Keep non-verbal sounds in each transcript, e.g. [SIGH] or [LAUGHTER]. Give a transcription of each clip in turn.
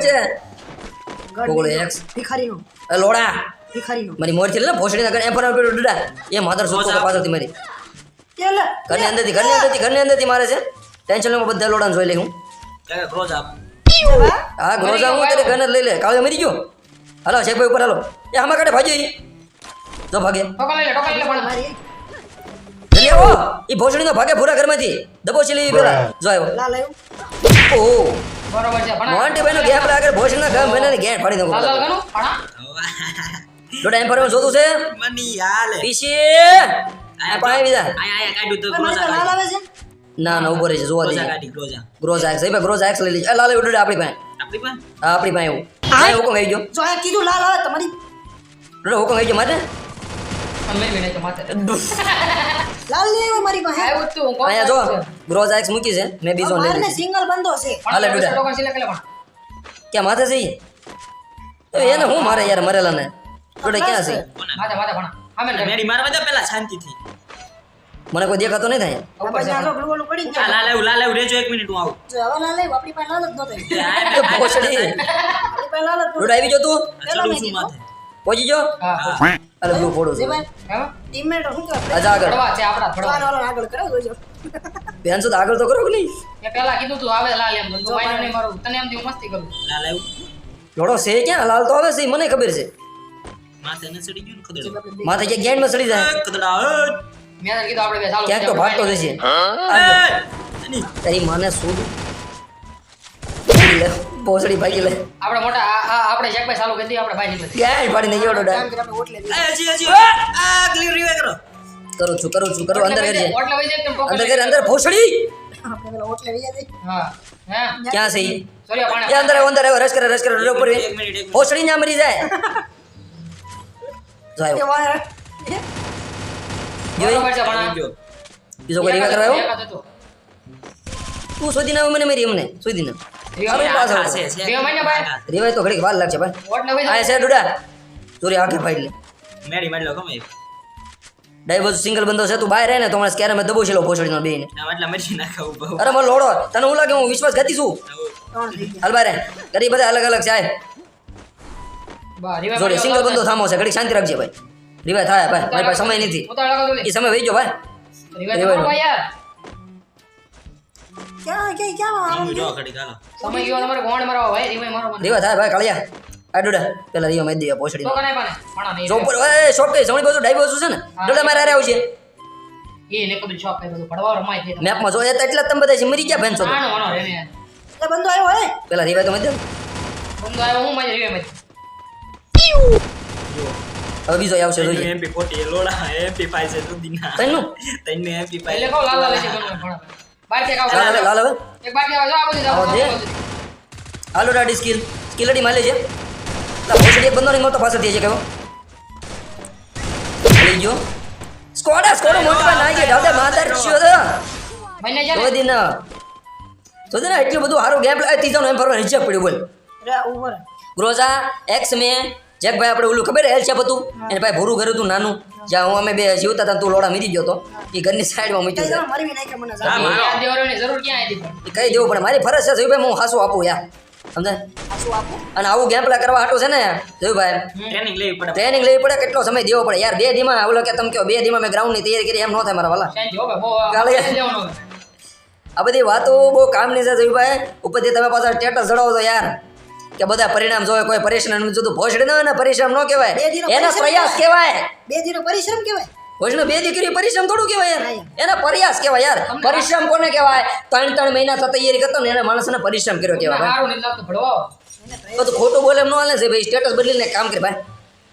છે. ગઢ એક્સ. ભિખારીનો. એ લોડા. ભિખારીનો. મારી મોરથી લે ભોસડીના ઘરે. એમ પર પેલો ડડા. એ માધર સુતો પાછળથી મારી. એ લે. ઘરની અંદરથી ઘરની અંદરથી ઘરની અંદરથી મારે છે. ટેન્શન લેવા બધા લોડાને જોઈ લે હું. ક્રોઝ આપ. હા ગ્રોઝા હું તને ઘરને લઈ લે. કાળો મરી ગયો. હાલો શેખભાઈ ઉપર હાલો. એ આમાં કાઢે ભાજી જો ભાગે. ટોકન લઈ લે ટોકન લઈ લે પણ. મારી જલ્દી આવો. એ ભોસડીનો ભાગે પૂરા ઘરમાંથી. દબોચી લેવી પેલા. જો આવ્યો ઓહો. બરોબર છે પણ મોન્ટી ભાઈનો ગેપ લાગે ભોસડીના ગામ ભાઈને ગેટ ફાડી લાલ લાલ દઉં પણ જોડે ટાઈમ પર જોતું છે? મની હાલ પીસી. આયા પાય બીજા આયા આયા કાઢ્યું તો ક્રોઝા લાલ આવે છે? ના ના ઊભો રહી છે જોવા ક્રોઝા દે કાઢી ક્રોઝા ગ્રોઝ આક્સ એ ભાઈ ગ્રોઝ આક્સ લઈ લે. એ લાલ ઉડડે આપણી પાસે. આપણી પાસે? હા આપણી પાસે હું? આ હુકમ આવી ગયો. જો આ કીધું લાલ આવે તમારી. હુકમ આવી ગયો મારે પણ મેળવી નહીં તો માથે લાલ નહીં આવે મારી પાસે. આવ્યું તું અહીંયા જો ગ્રોઝ આક્સ મૂકી છે મેં બીજો લઈ મારને સિંગલ બંધો છે. હાલે ડુડા. ટોકન સિલેક્ટ કરી લે પણ ક્યાં માથે છે ઈ? એને હું મારે યાર મરેલા ને જોડે ક્યાં છે? માથે માથે પણ આમે ને મારવા દે પેલા શાંતિથી મને કોઈ દેખાતો નહીં થાય? પછી આ જો વાળું પડી ગયું લાલ આવ્યું લાલ આવ્યું રેજો એક મિનિટ હું આવું. જો હવે લાલ આવ્યું આપણી પાસે લાલ જ નહોતો. એ આ તો ભોસડી. આપણી પાસે લાલ જ આવી ગયો તું? ચડું છું માથે? પહોંચી જો હા અરે બ્લુ ફોડો છું ભાઈ હા? ટીમમેટ શું કરે? આજા આગળ. પડવા છે આપડા પડવા વાળો આગળ કરો જોજો. બેન સુધ આગળ તો કરો કે નહીં? મે પહેલા કીધું તું આવે લાલ એમ તું વાયનો નહીં મારું. તને એમ થી મસ્તી કરું. લાલ આવ્યું જોડો છે ક્યાં? લાલ તો આવે છે મને ખબર છે. માથે ન સડી ગયું ખદડો? માથે ક્યાંક ગેન્ડમાં સડી જાય. ખદડા મેં તને કીધું આપણે બે ચાલો ક્યાંક તો ભાગતો જશે. એની. તારી મને શું લે ભોસડી ભાગી લે આપણે મોટા આપણે શેખભાઈ ચાલુ કરી દઈએ આપણે ભાઈ નીકળે કરી આપણે ઓટલે દઈએ. આ હજી હજી આ ક્લિયર રિવે કરો. કરું છું કરું છું કરું. અંદર ટોકન અંદર લઈ અંદર ભોસડી. આપણે પેલા ઓટલે વહી જઈએ. હા હે? ક્યાં છે એ અંદર અંદર આવો રસ કરે રસ કરે ઉપર એક મિનિટ એક મિનિટ. ભોસડી ના મરી જાય. આવ્યો બીજો કોઈ રિવા કરવા આવ્યો? તું શોધી ના મને મેરી એમને શોધી ના છે છે. બાદ. રિવાય તો ઘડીક વાર લાગશે ભાઈ. આ છે ડુડા. ચોરી આંખે ફાડી લે. મેરી મારી લો ગમે ડાઈવર સિંગલ બંધો છે તું બહાર રહે ને તો મને સ્કેર મેં લો ભોસડીનો બેને એટલા મરી નાખા બહુ. અરે મને લોડો. તને હું લાગે હું છું ત્રણ થઈ ગયા. હાલ બારે ગરીબ બધા અલગ અલગ છે બા, રિવા જોડે સિંગલ બંદો બંધો થામો છે ઘડીક શાંતિ રાખજે ભાઈ. રિવાય થાય ભાઈ. મારી પાસે સમય નથી. એ સમય વહી ગયો ભાઈ. રિવા તો રિવા કરો ભાઈ યાર. ક્યાં ક્યાં ક્યાં આમ જો ઘડી ગાલો સમય ગયો તમારે ગોંડ મારવા ભાઈ રિવાય મારો મને. રિવા થાય ભાઈ કાળિયા. આ ડોડા. પેલા રિવા મેં દે તો કનાય પાને? પાણા નહીં ચોપર એ શોર્ટ કઈ સમણી બાજુ ડાઈ બાજુ છે ને? ડોડા મારે હારે આવશે એ ને કબીર શોપ કઈ બધું ભડવા રમાય છે. મેપમાં જોઈએ તો એટલે તમે બધા મરી ગયા ભેંસો આનો આનો રે એ બંધો આવ્યો હે? પેલા રિવાય તો મેં દે બંદો આવ્યો હું હવે બીજો આવશે જોઈએ. એમપી 40 લોડા એમપી 5 છે સુધીના તૈનું? તઈને એમપી 5 કહો લાલ લાલ છે બંદો ભણા બાર કાવ લાલ લાલ એક બાર કે આવો આ બધું. જાવ હાલો ડાડી સ્કિલ. સ્કિલડી માલે છે લા ભોસડી એક બંદો નહીં મળતો પાછળ થઈ છે કેવો? લઈ ગયો. સ્કોડા સ્કોડા મોટા ના ગયા દાદા માદર છો. જાય કોઈ દિન. તો દે એટલું બધું સારું ગેમ પ્લે ત્રીજાનો એમ ફરવા નીચે પડ્યો બોલ. અરે ઉપર ગ્રોઝા એક્સ મે જેક ભાઈ આપણે ઓલું ખબર એલ છે હતું? એને ભાઈ ભૂરું ઘર હતું નાનું. જ્યાં હું અમે બે જીવતા હતા તું લોડા મીરી ગયો હતો એ ઘરની સાઈડમાં મૂક્યો છે. પણ? કહી દેવું પડે મારી ફરજ છે જોયું હું હાસું આપું યાર. સમજે? અને આવું ગેમ પ્લે કરવા હાટું છે ને જોયું ટ્રેનિંગ લેવી પડે. ટ્રેનિંગ લેવી પડે કેટલો સમય દેવો પડે. યાર બે ધીમા ઓલો કે તમે કહો બે ધીમા મેં ગ્રાઉન્ડની તૈયારી કરી એમ ન થાય મારા વાલા. શાંતિ હો ભાઈ બહુ ગાળી. આ દેવાનું હવે. આ બધી વાતો બહુ કામની છે જોયુભાઈ. ઉપરથી તમે પાછા સ્ટેટસ જડાવો તો યાર. કે બધા પરિણામ જોવે કોઈ પરિશ્રમ જુદું. જોતું ભોસડી ન હોય ને પરિશ્રમ ન કહેવાય. એના પ્રયાસ કહેવાય. બે દીનો પરિશ્રમ કહેવાય. ભોજનો બે દીકરી પરિશ્રમ થોડું કહેવાય યાર. એના પ્રયાસ કહેવાય યાર. પરિશ્રમ કોને કહેવાય? ત્રણ ત્રણ મહિના તો તૈયારી કરતો ને એને માણસને પરિશ્રમ કર્યો કેવાય કહેવાય. બધું ખોટું બોલે ન હાલે છે ભાઈ સ્ટેટસ બદલીને કામ કરે ભાઈ.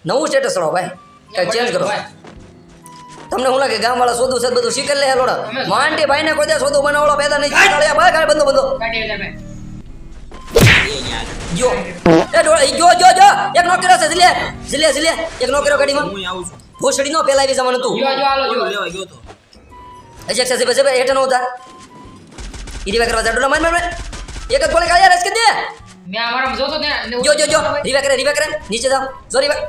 નવું સ્ટેટસ રહો ભાઈ. કંઈ ચેન્જ કરો. તમને શું લાગે ગામ વાળા સોદું છે બધું શીખે લે લોડો માંડી ભાઈ ને કોઈ દે સોદું બનાવડો પેદા નહીં બંધો બંધો. ગયો એ ડોળા જો જો ગયો એક નો કર્યો છે જલે જલે જલે એક નો કર્યો ગાડીમાં. હું આવું છું. ભોસડી નો પેલા આવી જવાનું તું. જો જો આલો જો. લેવા ગયો તો. અજે છે છે છે હેઠ નો ઉતાર. ઈ રીવા કરવા જા ડોળા માર માર એક જ ગોળી કાળિયા રસ કે દે. મે અમારા જો તો ને જો જો જો. રીવા કરે રીવા કરે નીચે જાઓ. જો રીવા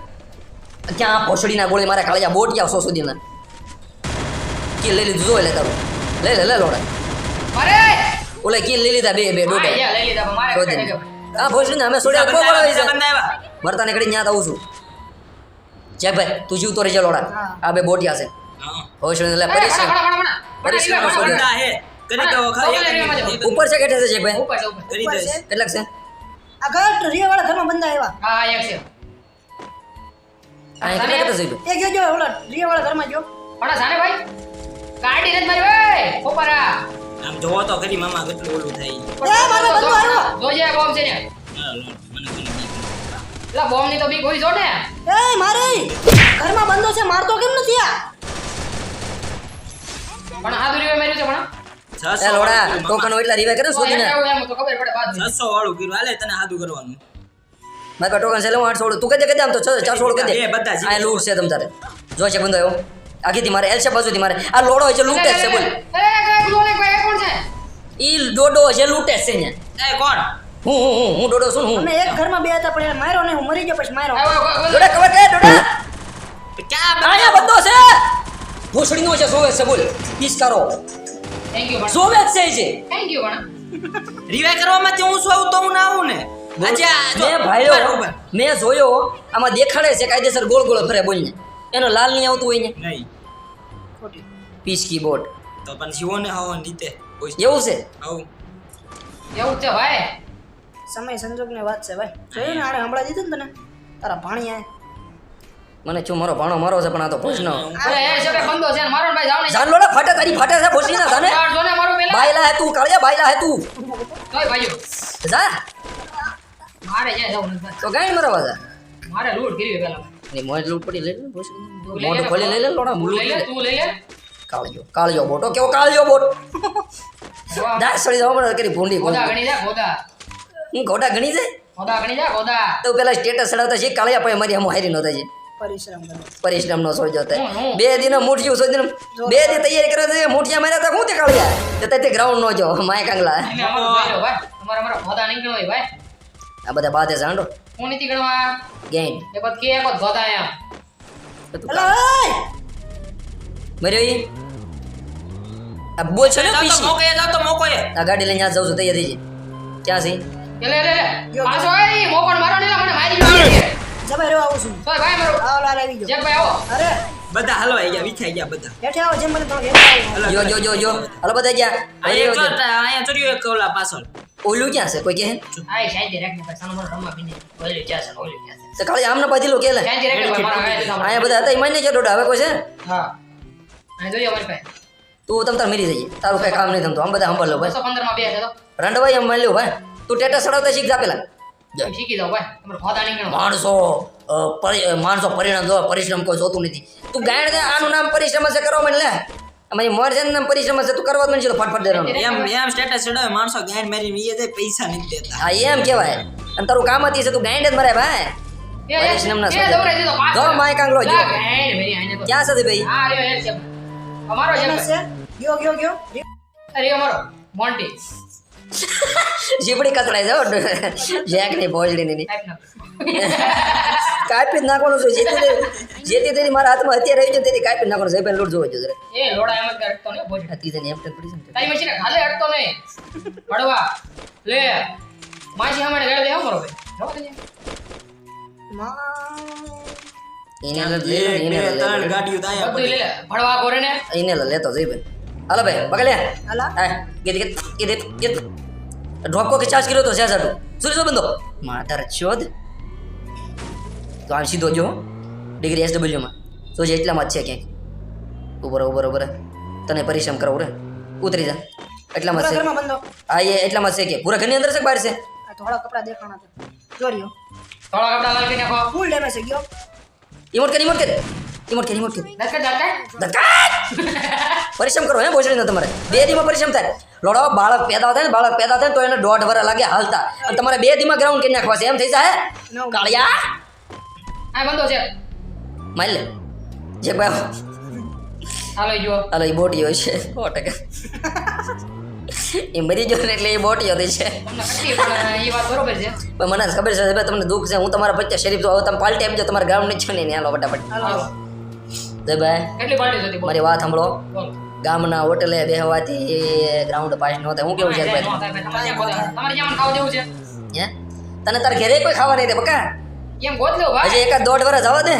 ક્યાં ભોસડીના ગોળે મારે કાળિયા બોટ ગયા સો સુધીના? કી લઈ લીધું જો લે તારું. લે લે લે લોડા. અરે! ઓલે કી લઈ લીધા બે બે ડોડે લઈ લીધા મારે શોધી. ભોજન અમે સોડિયા બહુ બોલાવી છે. મરતા વર્તાને ઘડી ત્યાં આવું છું. જય ભાઈ તું જીવતો રહેજે લોડા. આ બે બોટિયા છે. ભોજન એટલે પરિશ્રમ. પરિશ્રમ. ઉપર છે કેટલે છે જય ભાઈ? ઉપર છે, કરી ઉપર દઈશ છે. કેટલાક છે? આ ઘર રિયાવાળા ઘરમાં બંદા આવ્યા હા, એક છે. આ કેટલા કેટલા છે એક જો ઓલા રિયાવાળા ઘરમાં જો. પણ સાને ભાઈ. ગાડી નથી મારી, ભાઈ ઉપર આ. આમ જોવો તો ખરી મામા કેટલું ઓલું થાય. એ મારો બંધો આવ્યો જોજે આ બોમ્બ છે ને. મને બોમ્બની તો બી કોઈ જોડે એ મારે ઘરમાં બંધો છે મારતો કેમ નથી આ? પણ આ દુરીવે માર્યું છે પણ. છસો લોડા ટોકન એટલા રીવે કરે તો શોધીને એમ આવું એમ તો ખબર પડે બાદ છસો વાળું કીધું હાલે તને સાદું કરવાનું. મારે ટોકન છે આઠસો તું કદે કદે આમ તો ચારસો વાળું કદે બધા. આ લૂટ છે તમ તારે. જોઈ છે બંધો એવો. આગીથી મારે એલ છે બાજુથી મારે. આ લોડો છે લૂંટે છે બોલ. ઈ ડોડો છે લૂંટે છે ને એ કોણ? હું હું હું હું ડોડો છું હું. અમે એક ઘરમાં બે હતા પણ માર્યો ને હું મરી ગયો પછી માર્યો. ડોડા કવર દે ડોડા? ક્યાં અહીંયા બંધો છે? ભોસડીનો છે સોવે છે બોલ. પિસ્કારો you પણ. સોવે છે છે. Thank you પણ. રિવાય કરવામાં તે હું શું આવું તો હું ના આવું ને? મેં ભાઈઓ મેં જોયો આમાં દેખાડે છે કાયદેસર ગોળ ગોળ ફરે બોલને. એનો લાલ નહીં આવતું હોય ને નહીં. ખોટી. પીસકી બોટ તો પણ જીવો ને હવો નીતે એવું છે? આવું. એવું છે ભાઈ? સમય સંજોગની વાત છે ભાઈ. જોયું ને આને હમણાં દીધું ને તને? તારા ભાણિયા મને છું મારો ભાણો મારો છે પણ આ તો ભોસનો અરે એ છે બંધો છે ને મારો ભાઈ જાવ ને જાન લોડા ફાટે તારી ફાટે છે ભોસડી ના જાને. યાર, જો ને મારું પેલા. બાયલા હે તું કાળિયા બાયલા હે તું. તોય ભાઈઓ. જા. મારે જાય જાવ તો ગાય મરવા જા. મારે લૂંટ કરી પેલા. ની મોય લૂટ પડી લઈ લે મોઢું ખોલી લઈ લે લોડા તું લઈ લે તું લઈ લે. કાળજો કાળજો બોટો કેવો કાળજો બોટ. દાસ સળી જવા મને કરી ભૂંડી ગોદા ગણી જા ગોદા. હું ગોડા ગણી જાય ગોદા ગણી જા ગોદા. તો પેલા સ્ટેટસ ચડાવતા છે કાળિયા પાસે મારી હમ હારી નતા છે. પરિશ્રમ પરિશ્રમ નો સોજો હું. બે દિન મુઠિયું સોજો બે દિન તૈયારી કરે છે મૂઠિયા માર્યા તા હું તે કાળિયા? તે તે ગ્રાઉન્ડ નો જો માય કાંગલા અમારું અમારા ગોદા નહીં ભાઈ. આ બધા બાધે છે હાંડો. હું નથી ગણવા. ગેંગ એ બધ કે એક ગોદા એમ ઈ? આ બોલ છે ને પીસી. મોકો એ તો મોકો એ. આ ગાડી લઈને આ જાઉં છું તૈયાર થઈ ક્યાં છે લે લે લે. પાછો એ મોકો મારો ને મને મારી ગયો. રહ્યો આવું છું. તોય ભાઈ મારો. આવો લાલ આવી ગયો. જેક ભાઈ આવો. અરે. બધા હલવાઈ ગયા વિખાઈ ગયા બધા. હેઠે આવો જેમ મને તો હેઠે આવો જો જો જો જો. હાલો બધા ગયા. અહીંયા જો અહીંયા ચોર્યું એક ઓલા પાછળ. ઓલું ક્યાં છે? કોઈ કે આય શાયદ રાખને સાનો મારો રમવા બીને ઓલું ક્યાં છે? ઓલું ક્યાં છે? તો કાલે આમને પાછી લો. કે લે શાયદ રાખને આયા અહીંયા બધા હતા માન્ય છે ડોડા હવે કોઈ છે? હા. આ જોઈએ મારી પાસે. તું તમ તાર મરી જઈએ તારું કઈ કામ નહીં થતું. આમ બધા સાંભળ લો ભાઈ. 215 માં બે છે તો. રંડભાઈ એમ માન લ્યો ભાઈ. તું ટેટા સડાવતા શીખ જા પેલા. શીખી જાઓ ભાઈ. તમારે ખોદા નહીં માણસો. માણસો પરિણામ જો પરિશ્રમ કોઈ જોતું નથી. તું ગાયણ આનું નામ પરિશ્રમ છે કરવા મને લે. અમારી મોર છે ને નામ પરિશ્રમ છે તું કરવા જ મને ફટફટ દેવાનું એમ એમ સ્ટેટસ ચડાવે માણસો ગાયણ મારી વીએ જાય પૈસા નથી દેતા. હા એમ કહેવાય. અને તારું કામ હતી છે તું ગાયણ જ મરે ભાઈ. પરિશ્રમ ના. જો માય કાંગલો, જો. ક્યાં છે ભાઈ? આ રહ્યો એ છે. અમારો છે? ગયો ગયો ગયો. અરે અમારો. મોન્ટી જીપડી કચડાઈ જાઓ જેકની ભોજડી ની. ના કાપી જ નાખવાનું છે જેથી જેથી તેની મારા હાથમાં અત્યારે આવી છે તેથી કાપી જ નાખવાનું છે. પેલા લૂટ જોવો જોઈએ એ લોડા એમ જ અટકતો નહીં ભોજડી હતી તીજે એમ તો પડી છે ને. તારી મશીને ખાલે અટકતો નહીં. પડવા લે. માજી હમણે ગળે દે અમારો ભાઈ. જવા દેજે. એને લે એને બે લે ત્રણ ગાડીઓ તો અહીંયા બધું લે. ભણવા ગોરે ને. એને લે લેતો જઈ ભાઈ. હાલો ભાઈ પકડ્યા હાલા. હા ગીત ગીત ગીત ગીત. ડ્રોપ કો ચાર્જ કર્યો તો જ્યાં જાતું સુરી સો બંધો? માધર ચોદ તો આમ સીધો જો ડિગ્રી એસ ડબલ્યુમાં તો જે એટલામાં જ છે ક્યાંક. ઉભર ઉભર ઉભર તને પરિશ્રમ કરવો રે. ઉતરી જા. એટલામાં જ છે. હા એ એટલામાં છે કે. પૂરા ઘરની અંદર છે કે બહાર છે? થોડા કપડા દેખાણા છે. ચોર્યો થોડા કપડા લાવી નાખો. ફૂલ ડેમેજ છે ગયો. ઇમોટ કર ઇમોટ કર. ઇમોટ કર ઇમોટ કર. ધક્કા ધક્કા ધક્કા [LAUGHS] પરિશ્રમ કરો હે ભોજડી તમારે. બે દીમાં પરિશ્રમ થાય. લોડો બાળક પેદા થાય ને બાળક પેદા થાય ને તો એને દોઢ વર લાગે હાલતા. અને તમારે બે દીમાં ગ્રાઉન્ડ કરી નાખવા છે. એમ થઈ જાય. કાળિયા? આ બંધો છે. મારી લે. જે ભાઈ હાલો જો હાલો એ બોટીઓ છે. સો ટકા. એ મરી ગયો ને એટલે એ બોટીઓ થઈ છે. પણ એ વાત બરોબર છે. મને ખબર છે ભાઈ તમને દુઃખ છે. હું તમારા પચાસ શરીફ તો હવે તમે પાલટી આપજો તમારા ગ્રાઉન્ડની છે ને હાલો ફટાફટ. હાલો. ભાઈ. મારી વાત સાંભળો. ગામના હોટલે બેહવાથી ગ્રાઉન્ડ પાસ ન થાય. હું કેવું છે તને તારે ઘેરે કોઈ ખાવા નહીં દે બકા. એમ ગોતલો ભાઈ. હજી એકાદ દોઢ વર્ષ આવા દે.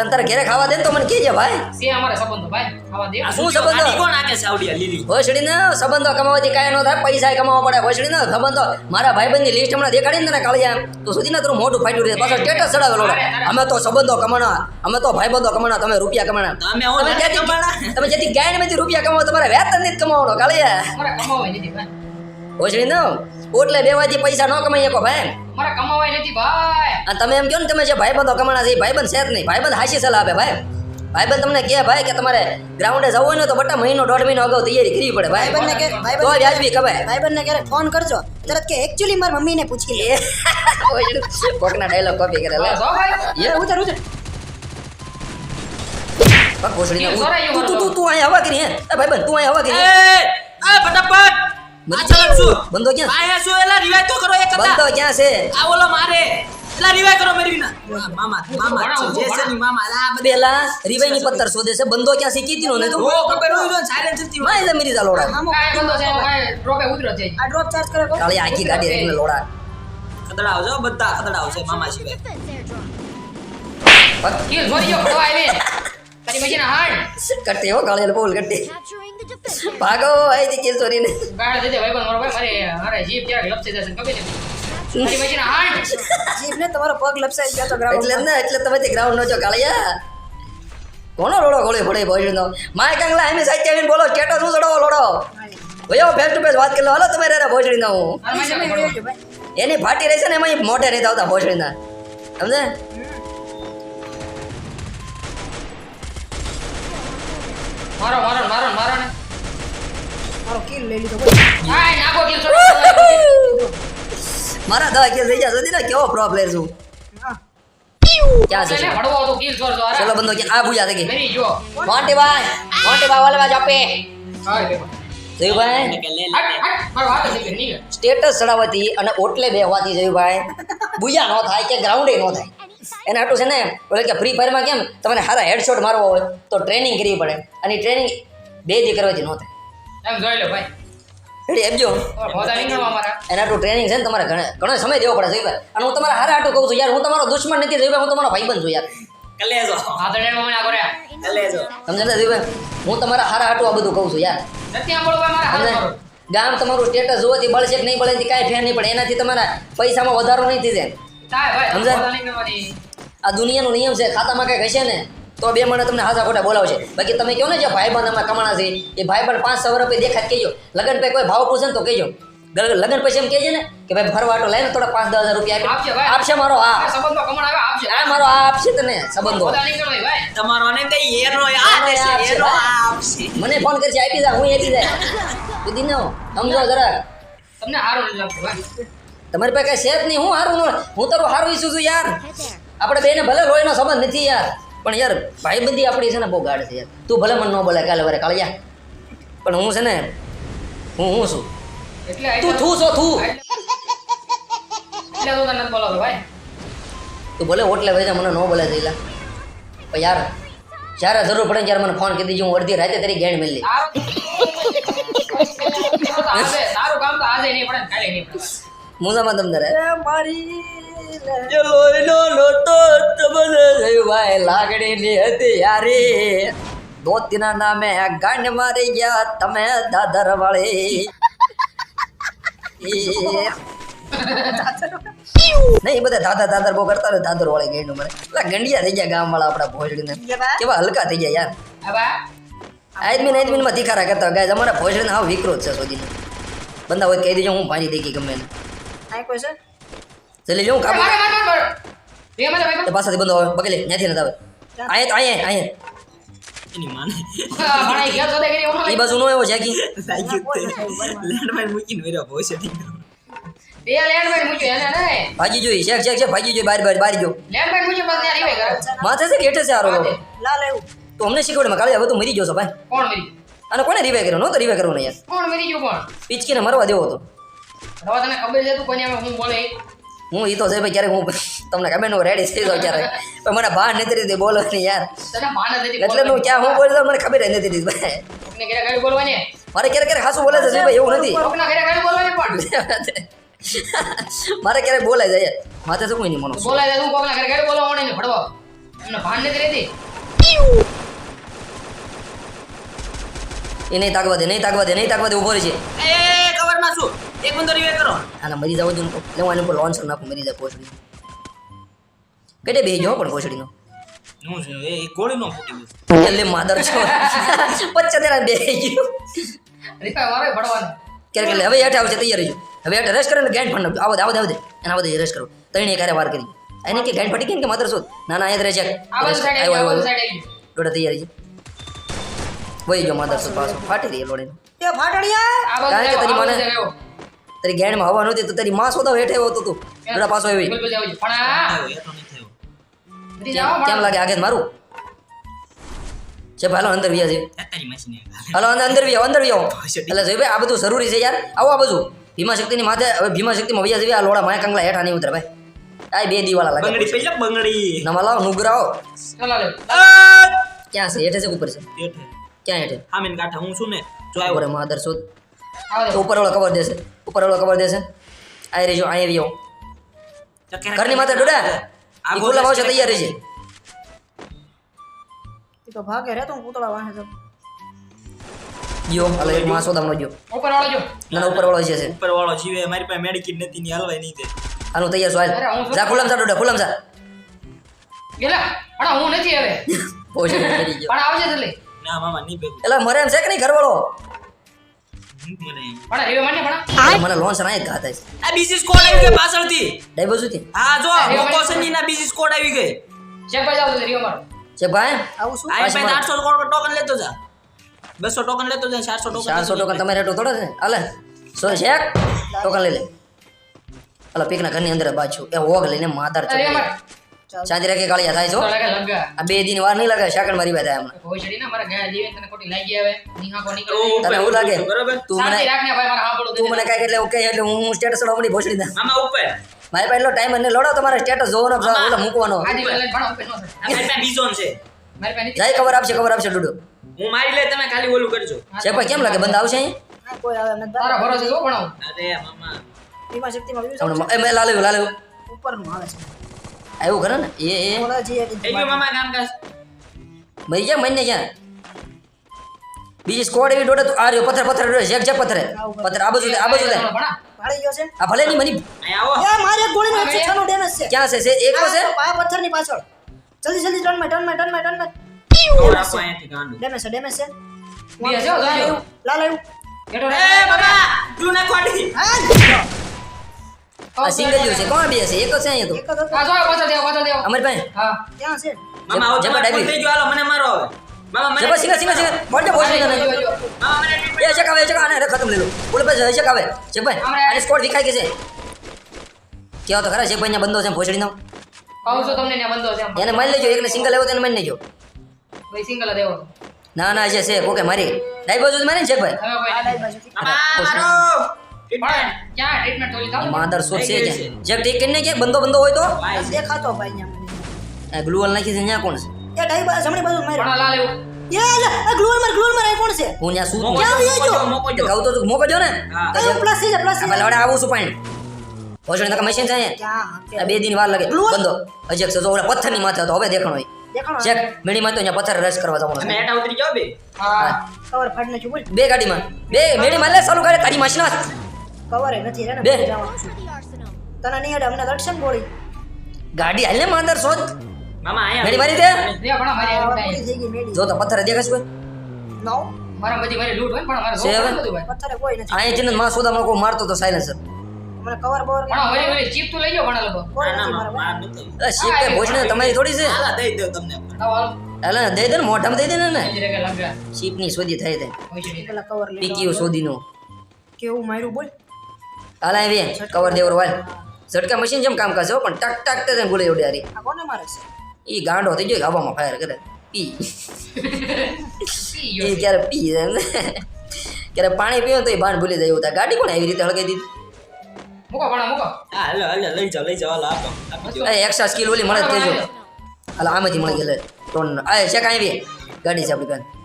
તને તારે ઘેરે ખાવા દે ને તો મને કહેજે ભાઈ. છે અમારે સંબંધો ભાઈ ખાવા દે. આ શું સંબંધો? ગાડી કોણ આકે સાવડિયા લીલી. ભોસડીને સંબંધો કમાવાથી કાંઈ ન થાય પૈસા કમાવા પડે. ભોસડીને સંબંધો મારા ભાઈબંધની લિસ્ટ હમણાં દેખાડી ને તને કાળિયા તો સુધી ને તારું મોઢું ફાટ્યું રહે. પાછો સ્ટેટસ ચડાવેલો અમે તો સંબંધો કમાણા અમે તો ભાઈબંધો કમાણા તમે રૂપિયા કમાણા. તમે તમે જ્યાંથી કમાણા? તમે જેથી ગાયનમાંથી રૂપિયા કમાવો તમારે વેતન નથી કમાવાનો કાળિયા. ભોસડી ન ઓટલે બેવાથી પૈસા ન કમાઈ શકો ભાઈ મારા કમાવાય નથી ભાઈ અને તમે એમ કહો ને તમે જે ભાઈબંધો કમાણા છે એ ભાઈબંધ છે જ નહીં ભાઈબંધ હાસી સલાહ આપે ભાઈ ભાઈબંધ તમને કહે ભાઈ કે તમારે ગ્રાઉન્ડે જવું હોય ને તો બટા મહિનો દોઢ મહિનો અગાઉ તૈયારી કરવી પડે ભાઈ ભાઈબંધને કે તો ભાઈબંધ વ્યાજબી કમાય ભાઈબંધને ક્યારેક ફોન કરજો તરત કે એકચ્યુઅલી મારી મમ્મીને પૂછી લે કોકના ડાયલોગ કોપી કરે લે બસ હો ભાઈ એ ઉતર ઉતર પગ ગયો તું તું તું તું અહીં હવા કરી હે ભાઈબંધ તું અહીં હવા કરી એ ફટાફટ આ શું બંધો ક્યાં? આયા શું? એલા રિવાય તો કરો એક બંધો ક્યાં છે? આ ઓલો મારે. એલા રિવાય કરો મેરી વિના. મામા મામા જે છે ની મામા. આ બધા પેલા રીવાઈની પત્તર શોધે છે. બંધો ક્યાં શીખી તીનો ને તું? ઓ ખબર હોય તો સાયલેન્સ હતી માં એટલે મેરી લોડા. બંધો છે ડ્રોપે ઉતરો છે. આ ડ્રોપ ચાર્જ કરે કાળી આખી ગાડી લોડા. ખતડાવ છો બધા છે મામા કિલ આવી હો કાળી બોલ defender. ભાગો અહીંથી કિલ ચોરીને ગાળ દેજે ભાઈ મારો ભાઈ મારે મારે જીભ ક્યારેક લપસી જશે કભી જીભને તમારો પગ લપસાઈ ગયો તો ગ્રાઉન્ડ એટલે ને એટલે તમે તે ગ્રાઉન્ડ નો છો કાળિયા. કોનો લોડો ગોળી પડે ભોજનો માય કાંગલા એમી સાચી આવીને બોલો સ્ટેટસ શું ચડાવો લોડો? ભયો ફેસ ટુ ફેસ વાત કરી લો. હાલો તમે રે ભોજડી ના હું ભાઈ એની ફાટી રહેશે ને એમાં મોઢે નહીં આવતા ભોજડી ના સમજે? મારો મારો મારો મારો ને. મારો કિલ લઈ લીધો. ભાઈ આય નાખો કિલ છોડી મારા દવા કિલ થઈ ગયા સુધી ને કેવો પ્રો પ્લેયર છું? ક્યાં છે? ભડવો તો કિલ છોડ દો ચલો બંધો ક્યાં આ ભૂજા દેખી મેરી જો. મોન્ટીભાઈ મોન્ટીભાઈ વાલે વાજ આપે. હાય જયુભાઈ. કે લે લે. હટ હટ મારો હાથ જ નીકળ સ્ટેટસ ચડાવવાથી અને ઓટલે બેહવાથી જયુભાઈ બુયા ન થાય કે ગ્રાઉન્ડે ન થાય. એને આટલું છે ને બોલે કે ફ્રી ફાયરમાં કેમ તમને સારા હેડશોટ મારવો હોય તો ટ્રેનિંગ કરવી પડે. અને ટ્રેનિંગ બે દી કરવાથી ન થાય. એમ જોઈ લો ભાઈ. રેડી આપજો એના તો ટ્રેનિંગ છે ને તમારે ઘણા ઘણો સમય દેવો પડે જયુભાઈ અને હું તમારા હારા હાટું કહું છું યાર હું તમારો દુશ્મન નથી જયુભાઈ હું તમારો ભાઈબંધ છું યાર. કલેજો કલેજો સમજે જયુભાઈ હું તમારા હારા હાટું આ બધું કહું છું યાર. નથી ભાઈ મારા ગામ તમારું સ્ટેટસ જોવાથી બળશે કે નહીં બળે એનાથી કાંઈ ફેર નહીં પડે. એનાથી તમારા પૈસામાં વધારો નહીં થઈ જાય સમજાય? આ દુનિયાનો નિયમ છે ખાતામાં કંઈક હશે ને તો બે મને તમને હાથા ખોટા બોલાવશે બાકી તમે કહો ને જે ભાઈબંધ અમે કમાણા છે એ ભાઈબંધ પાંચ સવાર રૂપિયા દેખાત કહેજો. લગન પછી કોઈ ભાવ પૂછે ને તો કહેજો. લગન પછી એમ કહેજે ને કે ભાઈ ફરવા આટો લઈને થોડા પાંચ દસ હજાર રૂપિયા આપશે આપશે મારો આ સંબંધમાં કમણ આવે આપશે. આ મારો આ આપશે તને સંબંધો. ભોજા નીકળવાની ભાઈ તમારો ને તે એનો આ દેશે એનો આ આપશે. મને ફોન કરશે આપી જા હું આપી જાય. કીધી નો સમજો જરા. તમને હારું લાગતું તમારી પાસે કઈ છે જ નહીં હું હારું હું તારું હારું ઈચ્છું છું યાર. આપણે બેને ભલે લોહીનો સંબંધ નથી યાર. પણ યાર ભાઈબંધી આપણી છે ને બહુ ગાઢ છે યાર. તું ભલે મને ન બોલે કાલે વરે યા પણ હું છે ને હું હું છું? તું થું છો થું. એટલે તો તને નથી ભાઈ. તું ભલે ઓટલે વહી મને ન બોલે જઈલા પણ યાર જ્યારે જરૂર પડે ત્યારે મને ફોન કરી દીજો હું અડધી રાતે તારી ગેણ મેલી તારો તો આજે તારું કામ તો આજે નહીં પડે કાલે નહીં પડે. મુસામાં તમને રે? મારી લે. લોહીનો લોટો તમને ભાઈ લાગણીની હતી યારી દોતીના નામે ગાંડ મારી ગયા તમે દાદર વાળી નહીં બધા દાદા દાદર બહુ કરતા ને દાદર વાળી ગેંડ પેલા ગંડિયા થઈ ગયા ગામ વાળા આપણા ભોજડીને. કેવા હલકા થઈ ગયા યાર. હવે? આદમીનમાં તીખારા કરતા ગાય અમારા ભોજડીને હાવ વિકૃત છે સુધી બંદા હોય કહી દેજો હું ભાજી દેખી ગમે એને. કોઈ છે? જલ્દી જો હું કાબુ મારે મારે મારે. તે મારે ભાઈ એ પાછળથી બંધો આવે બગલે ન્યાથી ન આવે આયે તો આયે આયે. એની માને. ભાઈ ઘેર તો કરી ઓનો એ બાજુ નો એવો છે કી તે. લેન્ડમાઇન મૂકીને વેરો ભોસે થઈ ગયો તે લેન્ડ ભાઈ મૂક્યો એને ને ભાજી જોઈ શેક શેક શેક ભાજી જોઈ બાર બાર બાર જો લેન્ડ ભાઈ મૂક્યો બસ ને રીવે કરે. માથે છે કે છે આરો લાલ એવું. તો અમને શીખવાડે કાલે હવે તો મરી ગયો છો ભાઈ. કોણ મરી અને કોને રિવાઈ કર્યો? નો તો રિવે કરો ને યાર. કોણ મરી ગયું કોણ? પિચકીને મરવા દેવો હતો. રવા તને ખબર છે તું કોને હું બોલે હું એ તો છે ભાઈ ક્યારેક હું તમને ખબર હું રેડી થઈ જાઉં ક્યારેક. પણ મને બહાર નથી રીતે બોલો ને યાર. ભાન એટલે હું ક્યાં હું બોલતો મને ખબર જ નથી રીતે બોલવાની? મારે ક્યારેક ક્યારેક હાસું બોલે છે ભાઈ એવું નથી. મારે ક્યારેક બોલાય જાય માથે શું કોઈ નહીં મનો બોલાય જાય હું કોકના ઘરે ઘરે બોલાવો ને ભડવો. ભાન નથી રહેતી. એ નહીં તાકવા દે નહીં તાકવા દે નહીં તાકવા દે ઊભો રહી છે એ કવરમાં એક બંદો રિવે કરો. આના મરી જાવ જો લેવાનું પર લોન્ચર નાખું મરી જાય પોછડી કેટે બે જો પણ પોછડીનો હું છે એ ગોળી નો ફૂટી ગયું. એટલે માદર છો. પચ્ચા તેરા બે ગયો. રીપા મારે ભડવાને ક્યારેક એટલે હવે હેઠે આવશે તૈયાર રહીજો. હવે હેઠે રસ કરે ને ગાંઠ ફંડ આવો દે આવો આવો એના બધા દે કરો. તઈને ક્યારે વાર કરી. એને કે ગાંઠ ફટી કે માત્ર શોધ ના ના અહીંયા રહે છે. દોડા તૈયાર છે વહી ગયો માદર શોધ પાછો ફાટી રહી લોડીને. એ ફાટડિયા આ બાજુ કારણ કે તારી બાજુ તારી ગાંઠમાં હવા નહોતી તો તારી માં સોદા હેઠે આવ્યો તું. દોડા પાછો આવી. કેમ લાગે આગે મારું? છે હાલો અંદર વ્યા છે તારી મશીન હાલો. અંદર અંદર વ્યાવો અંદર વ્યાવો એટલે જોઈ ભાઈ આ બધું જરૂરી છે યાર. આવો આ બધું ભીમા શક્તિની માથે હવે ભીમા શક્તિમાં વ્યા છે આ લોડા માયા કંગલા હેઠા નહીં ઉતરે ભાઈ. આ બે દીવાળા લાગે. બંગડી પહેલા બંગડી. નમા લાવો નુગરાઓ. ચલો લે ક્યાં છે? હેઠે છે ઉપર છે? હેઠે. ક્યાં હેઠે? મેન કાંઠા હું છું ને જો ઉપર આવ્યો માદર માધર આવો. તો ઉપર વાળો કવર દેશે. ઉપર વાળો કવર દેશે આ રહી જો અહીંયા વ્યાવો ઘરની માથે ડોડા. આ ગોલા ભાવ છે તૈયાર રહેજે. તો ભાગે રે તો હું પૂતળા વાહે જાઉં ગયો અલે એક માં સોદામનો ગયો. ઉપર વાળો જો. ના ઉપર વાળો છે ઉપર વાળો જીવે મારી પાસે મેડિકિટ નથી ની હલવાય નહીં તે. હાલો તૈયાર છો હાલ. હું જા ખુલામ સા ડોડા ખુલામ સા ગેલા અડા હું નથી હવે. [LAUGHS] ગયો. પણ આવજે જલ્દી. ના મામા નહીં ભેગું. એટલે મરે એમ છે કે નહીં ઘરવાળો? મને પણ રીવે મને પણ મને લોન સનાય ઘા થાય આ બીજી સ્કોડ આવી ગઈ પાછળથી. ડાઈ હા જો અરે, મોકો ભાઈ. સંજી ના બીજી સ્કોડ આવી ગઈ. ચેક પર જાવ રીવે મારો છે ભાઈ? આવું શું? આ પાછી પાસે માર. ટોકન લેતો જા. બસો ટોકન લેતો જા ચારસો ટોકન ચારસો ટોકન તમારે રેટો થોડો છે? હાલે. સો ટોકન લઈ લે. હાલો પીકના ઘરની અંદર બાજુ. એ હોગ લઈને માદર ચડી માર શાંતિ રાખી કાળિયા થાય છો આ બે દિન વાર નહીં લાગે શાકણ મારી બેઠા હમણાં કોઈ છડી ના મારા ગયા જીવે તને ખોટી લાગી આવે. નિહા કો નીકળે તને એવું લાગે? તું મને રાખને ભાઈ મારા હાંભળો તું મને કાંઈ એટલે ઓકે એટલે હું સ્ટેટસ રમણી ભોસડી દે મામા ઉપર. મારી પાસે એટલો ટાઈમ અને લડો તમારે સ્ટેટસ જોવાનો. ઓલો મૂકવાનો. ઉપર નો મારી પાસે બીજો છે. મારી પાસે નથી જાય ખબર આપશે ખબર આપશે ડુડુ. હું મારી લે તમે ખાલી ઓલું કરજો. છે ભાઈ કેમ લાગે? બંધ આવશે અહીં? કોઈ આવે નથી તારા ભરોસે જો ભણાવું. અરે મામા. શક્તિમાં વ્યૂ હમણાં એ મેં લાલ્યું લાલ્યું. ઉપરનું આવે છે. આવ્યું ખરે ને? એ મરી ગયા મહિને ક્યાં? બીજી સ્કોડ એવી દોડે તું આ રહ્યો પથ્થર પથ્થર ડોડે શેક શેક પથ્થરે પથ્થર આ બાજુ આ બાજુ લે. ગયો આ ભલે ની મની આવો. એ મારે ગોળી નો 106 નો ડેમેજ છે. ક્યાં છે છે? એક છે? છે આ પથ્થરની પાછળ. જલ્દી જલ્દી ટર્નમાં ટર્નમાં ટર્નમાં ટર્નમાં. ડેમેજ છે. ડેમેજ છે લાલ આવ્યું, લાલ આવ્યું. એ બાબા! તું ના કોડી હા આ સિંગલ યુ છે કોણ બે છે? એક જ છે અહીંયા તો. એક જ હતો. આ જો પાછળ દેવો પાછળ દેવો અમારી પાસે? હા. ક્યાં છે? મામા આવો જમા ડાબી. થઈ ગયો હાલો મને મારો હવે. મામા મને સિંગલ સિંગલ સિંગલ બોલ દે ભોસડી જો, તને જો, જો. મામા મને એ શેક આવે શેક ખતમ લઈ લો. બોલે પછી શેક આવે. ભાઈ હમણાં- સ્કોડ વિખાઈ ગઈ છે. કેવો તો ખરા શેક ભાઈ બંધો છે ભોસડીનો કહું છું તમને ત્યાં બંધો છે એમ. એને મારી લેજો એકને સિંગલ આવ્યો તો એને મારી લેજો. ભાઈ સિંગલ દેવો ના ના જે છે ઓકે મારી. ડાઈ બાજુ મારી ને ભાઈ. મારો. પણ માદર સોચ છે જે ઠીક કરીને કે બંદો બંદો હોય તો? દેખાતો ભાઈ અહીંયા મને. આ ગ્લુઅલ નાખી છે ત્યાં કોણ છે? એ ડાઈ બાજુ જમણી બાજુ મારે ભણા લાલ એ લે આ ગ્લુઅલ માર ગ્લુઅલ માર આ કોણ છે? હું શું મોકો ક્યાં જો? મોકો જો, કહું તો મોકો જો ને. હા. પ્લસ છે પ્લસ છે. આપણે આવું છું પાણી ભોસડી નકા મશીન છે અહીંયા? ક્યાં બે દિન વાર લાગે. બંદો. અજેક છે જો ઓલા પથ્થરની માથે તો હવે દેખાણો હોય ચેક મેડી માં તો અહીંયા પથ્થર રસ કરવા જવાનો તમે હેઠા ઉતરી જાઓ બે. હા. કવર ફાડ છું બોલ. બે ગાડીમાં. બે મેડી માં લે ચાલુ કરે તારી મશીન કવર એ નથી રે બે. તને નહીં અડે અમને લડશે ને ગોળી ગાડી હાલ ને માંદર શોધ. મામા આયા મેરી મારી દે. જો તો પથ્થર દેખાશ કોઈ. નો મારા બધી મારી લૂટ હોય પણ મારા બધું ભાઈ પથ્થરે કોઈ નથી. અહીંયા છે માં સોદામાં કોઈ મારતો તો સાયલેન્સર મને કવર બવર પણ હવે વળી ચીપ તો લઈ ગયો ભણા લોકો. કોઈ ના, નથી મારા માર ભાઈ. એ શીખ કે ભોજને તમારી થોડી છે? હાલા દઈ દો તમને. આવો ને દઈ દે ને મોઢામાં દઈ દે ને ને હજી શીપની શોધી થાય તે. પેલા કવર લઈ કેવું માર્યું બોલ. હાલ આવી કવર દેવર વાલ. ઝટકા મશીન જેમ કામ કરશે હો, પણ ટક ટક તે ગોળે ઉડે હારી. આ કોને મારે છે? ઈ ગાંડો થઈ ગયો હવામાં ફાયર કરે. પી. એ ક્યારે પી. ક્યારે પાણી પીવું તો એ ભાન ભૂલી જાય એવું ગાડી પણ આવી રીતે હળગાઈ દીધી? મૂકો ભણા મૂકો. હા હાલો હાલો લઈ જાઓ લઈ જાઓ હાલો આપો એ એક્સ્ટ્રા સ્કિલ ઓલી મળે જ કહેજો. હાલ આમાંથી મળી ગયેલે. ત્રણ આ છે કાંઈ આવી ગાડી છે આપણી પાસે.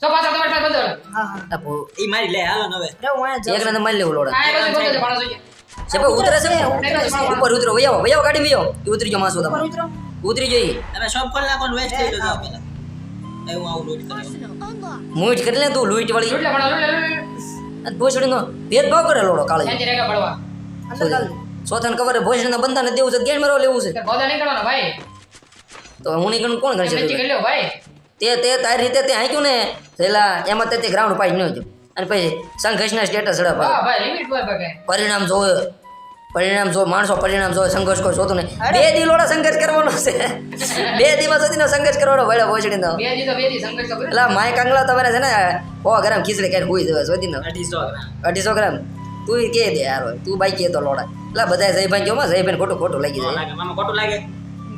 સો પાછા તમારી પાસે બંધ હા હા. આ ઈ મારી લે હાલો નવે હવે. રે હું અહીંયા જાઉં એકને મારી લેવું લોડા આ બધું બંધ છે જોઈએ છે ભાઈ ઉતરે છે ઉપર ઉતરો વૈયાવો વૈયાવો ગાડી વૈયાવો. એ ઉતરી જો માસો તમે ઉતરો. ઉતરી જઈ તમે શોપ ખોલ નાખો ને વેચ કરી દો જાઓ પેલા. એવું આવું લૂંટ કરે મૂઠ કરી લે તું લૂઈટ વાળી. લૂટ લે લૂંટ લે લૂંટ લે ભોસડીનો ભેદભાવ કરે લોડો કાળે. સોથાને ખબર ભોસડીના બંધાને દેવું છે ગેમ મારવા લેવું છે? બોધા નહીં કરવાનો ભાઈ. તો હું નહીં કોણ કરશે કરી ભાઈ. તે તે તારી રીતે તે હાંક્યું ને પેલા એમાં તે ગ્રાઉન્ડ ઉપાય ન જો અને પછી સંઘર્ષના સ્ટેટસ વાહ ચડાવ ભાઈ લિમિટ હોય ભાઈ પરિણામ જોયો. પરિણામ જો માણસો પરિણામ જોવે સંઘર્ષ કોઈ જોતું નહીં. બે દિલોડા સંઘર્ષ કરવાનો છે. [LAUGHS] બે દિવસ સુધીનો સંઘર્ષ કરવાનો વડે પહોંચડી બે દી તો બે દી સંઘર્ષ તો કર્યો. એટલે માય કાંગલા તમારે છે ને ઓ ગ્રામ ખીચડી ખાઈને હુઈ દેવા અઢીસો ગ્રામ. અઢીસો ગ્રામ. તું કે દે યાર તું બાઈક કે તો લોડા. એટલે બધા જયભાઈ કહો માં જયભાઈ ખોટું ખોટું લાગી ન જાય ખોટું લાગે.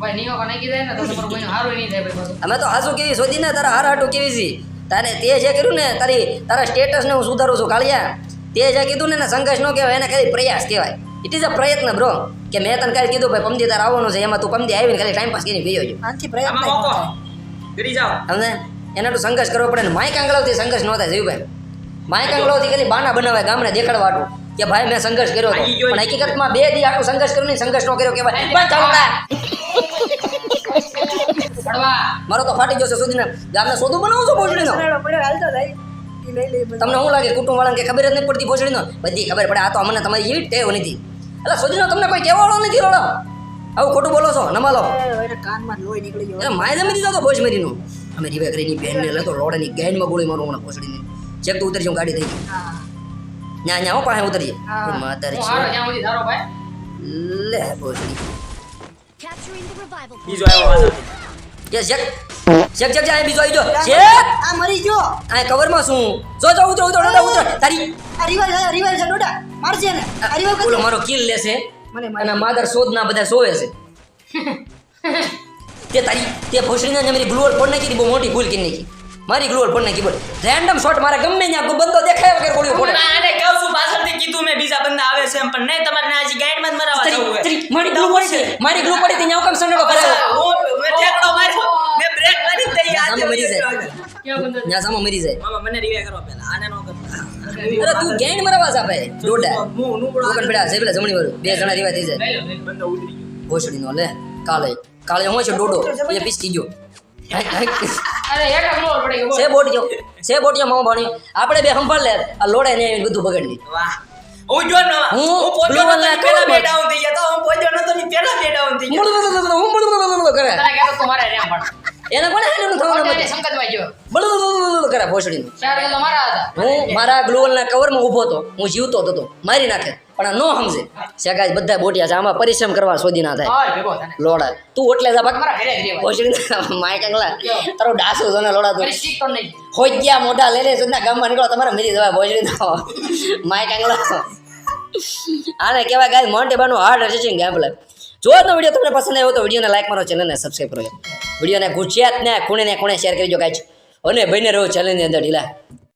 ભાઈ નિયો કા નાખી દે ને તો તમારો ભાઈનો હારો નહીં થાય ભાઈ પાછો. અમે તો હાસુ કેવી શોધી ને તારા હાર કેવી છે. તારે તે જે કર્યું ને તારી તારા સ્ટેટસને હું સુધારું છું કાળિયા. તે જે કીધું ને સંઘર્ષ નો કહેવાય એને ખાલી પ્રયાસ કહેવાય. ઇટ ઇઝ અ પ્રયત્ન બ્રો કે મેં તને કાલે કીધું ભાઈ પમદી તારે આવવાનું છે એમાં તું પમદી આવીને ખાલી ટાઈમ પાસ કરીને છો પ્રયત્ન. કરી જાઓ. અને એના તો સંઘર્ષ કરવો પડે ને. માય સંઘર્ષ ન થાય જયુભાઈ માય કાંગલાવથી ખાલી બાના બનાવે ગામને દેખાડવા હાટું. કે ભાઈ મેં સંઘર્ષ કર્યો હતો પણ હકીકતમાં બે દી આટલું સંઘર્ષ કર્યો નહીં સંઘર્ષ નો કર્યો કે બંધ ભણવા મારો તો ફાટી જશે સુધીને. ગામને સોદું બનાવું છું બધું. તમને શું લાગે કુટુંબ વાળાને કે ખબર જ નહીં પડતી ભોસડીનો બધી ખબર પડે આ તો અમને તમારી એવી ટેવ નથી. એટલે સુધીનો તમને કોઈ કહેવાળો નથી રોડો? આવું ખોટું બોલો છો નમાલો. એટલે માય જમી દીધો તો ભોજમરીનું. અમે રીવે કરીને બેનને લેતો લોડાની ગેનમાં ગોળી મારું હમણાં ભોસડીને ચેક તો ઉતરી જાઉં ગાડી થઈ ન્યા ન્યા હો પાસે ઉતરીએ. હા. માતારી લે ભોજડી. Capturing the revival point. કે ચેક ચેક ચેક જાય બીજો આવી જો ચેક આ મરી જો આ કવરમાં શું? જો જો ઉતરો ઉતરો ડોડા ઉતરો. તારી રિવાઇવ છે રિવાઇવ છે ડોડા. મારજે ને રિવાઇવ કરી મારો કિલ લેશે મને અને મારી શોધ ના બધા સોવે છે. [LAUGHS] તે તારી તે ભોસડીના ને મારી ગ્લુઅર ફોડ નાખી બહુ મોટી ભૂલ કરી નાખી. મારી ગ્લુઅર ફોડ નાખી બોલ. રેન્ડમ શોટ મારે ગમે ત્યાં બંદો દેખાય વગર ગોળીઓ ફોડે. આને કહું છું પાછળથી કીધું મેં બીજા બંદા આવે છે એમ પણ નહીં તમારે ના હજી ગાઈડમાં જ મરાવા જવું હોય. મારી ગ્રુપ પડી છે. મારી ગ્રુપ પડી ત્યાં કેમ સંડો હું- મેં ઠેકડો માર્યો. મેં બ્રેક મારી તઈ આ સામે મરી જાય. ક્યાં બંદા ન્યા સામો મરી જાય. મામા મને રિવે કરો પહેલા. આને નો અરે તું ગેંડ મરવા જા ભાઈ. ડોડા. હું નુબળો ટોકન પેડા છે પેલા જમણી વાળું. બે જણા રીવા થઈ જાય. બંદો ઉતરી ગયો. ભોસડીનો લે. કાલે કાલે હું છે ડોડો. એ પીસકી ગયો. અરે એક ગ્લોર પડી છે બોટિયો છે મામા ભાણી. આપણે બે સંભાળ લે. આ લોડે ને બધું બગડી દીધું વાહ. હું જો ન હું હું વાળા ની પહેલા કવર બે ડાઉન થઈ ગયા તો હું પોતે નતો ની પહેલા બે ડાઉન થઈ ગયા બળબળબળબળ કરે તને કે તું મારે રેમ પણ. એને કોને હેલું થવાનું પોતે સંકટમાં ગયો? બળબળબળબળ કરે ભોસડીનું. ચાર કિલો મારા હતા. હું મારા ગ્લોવલના કવરમાં ઊભો હતો. હું જીવતો હતો. મારી નાખે. પણ આ નો સમજે. શેગાજ બધા બોટિયા છે. આમાં પરિશ્રમ કરવા શોધી ના થાય. લોડા. તું ઓટલે જા ભાગ. મારા ઘરે જ ભોસડી માય કંગલા. તારો ડાસો જોને લોડા તું. હોય ગયા મોઢા લઈ લે સુધના ગામમાં નીકળો તમારે મરી જવાય ભોસડી માય કંગલા. આને કહેવાય ગાય મોન્ટેબાનું હાર્ડ રચિંગ ગેમ પ્લે જો આજનો વીડિયો તમને પસંદ આવ્યો તો વિડીયોને લાઈક મારો ચેનલને સબસ્ક્રાઈબ કરો વિડીયોને ગુજરાતને ખૂણે ને ખૂણે શેર કરજો કાંઈ અને બને રહો ચેનલની અંદર, ઢીલા.